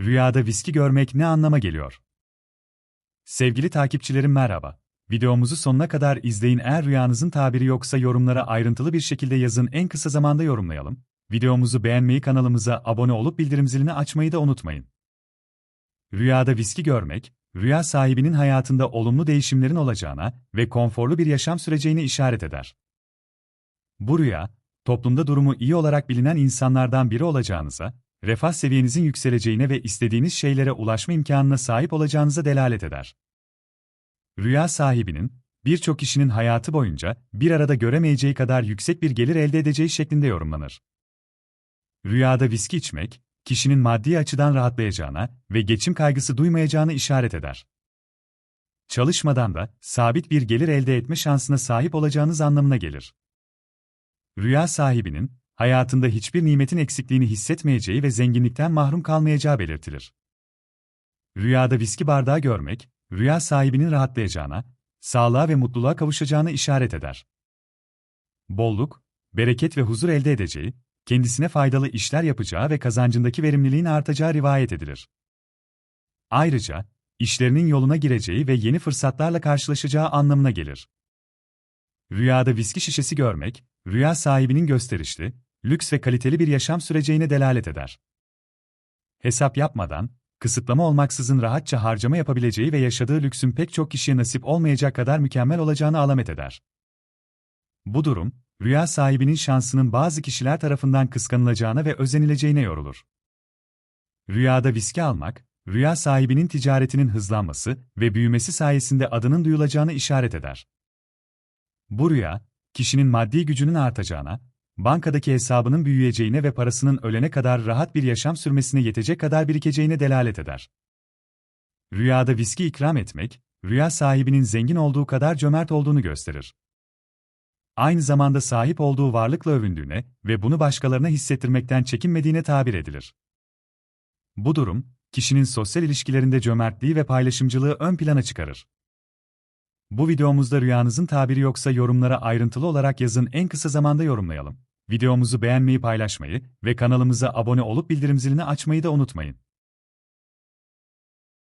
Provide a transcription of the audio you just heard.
Rüyada viski görmek ne anlama geliyor? Sevgili takipçilerim merhaba. Videomuzu sonuna kadar izleyin eğer rüyanızın tabiri yoksa yorumlara ayrıntılı bir şekilde yazın en kısa zamanda yorumlayalım. Videomuzu beğenmeyi kanalımıza abone olup bildirim zilini açmayı da unutmayın. Rüyada viski görmek, rüya sahibinin hayatında olumlu değişimlerin olacağına ve konforlu bir yaşam süreceğini işaret eder. Bu rüya, toplumda durumu iyi olarak bilinen insanlardan biri olacağınıza, refah seviyenizin yükseleceğine ve istediğiniz şeylere ulaşma imkanına sahip olacağınıza delalet eder. Rüya sahibinin, birçok kişinin hayatı boyunca bir arada göremeyeceği kadar yüksek bir gelir elde edeceği şeklinde yorumlanır. Rüyada viski içmek, kişinin maddi açıdan rahatlayacağına ve geçim kaygısı duymayacağını işaret eder. Çalışmadan da sabit bir gelir elde etme şansına sahip olacağınız anlamına gelir. Rüya sahibinin, hayatında hiçbir nimetin eksikliğini hissetmeyeceği ve zenginlikten mahrum kalmayacağı belirtilir. Rüyada viski bardağı görmek, rüya sahibinin rahatlayacağına, sağlığa ve mutluluğa kavuşacağını işaret eder. Bolluk, bereket ve huzur elde edeceği, kendisine faydalı işler yapacağı ve kazancındaki verimliliğin artacağı rivayet edilir. Ayrıca, işlerinin yoluna gireceği ve yeni fırsatlarla karşılaşacağı anlamına gelir. Rüyada viski şişesi görmek, rüya sahibinin gösterişli, lüks ve kaliteli bir yaşam süreceğine delalet eder. Hesap yapmadan, kısıtlama olmaksızın rahatça harcama yapabileceği ve yaşadığı lüksün pek çok kişiye nasip olmayacak kadar mükemmel olacağını alamet eder. Bu durum, rüya sahibinin şansının bazı kişiler tarafından kıskanılacağına ve özenileceğine yorulur. Rüyada viski almak, rüya sahibinin ticaretinin hızlanması ve büyümesi sayesinde adının duyulacağını işaret eder. Bu rüya, kişinin maddi gücünün artacağına, bankadaki hesabının büyüyeceğine ve parasının ölene kadar rahat bir yaşam sürmesine yetecek kadar birikeceğine delalet eder. Rüyada viski ikram etmek, rüya sahibinin zengin olduğu kadar cömert olduğunu gösterir. Aynı zamanda sahip olduğu varlıkla övündüğüne ve bunu başkalarına hissettirmekten çekinmediğine tabir edilir. Bu durum, kişinin sosyal ilişkilerinde cömertliği ve paylaşımcılığı ön plana çıkarır. Bu videomuzda rüyanızın tabiri yoksa yorumlara ayrıntılı olarak yazın en kısa zamanda yorumlayalım. Videomuzu beğenmeyi paylaşmayı ve kanalımıza abone olup bildirim zilini açmayı da unutmayın.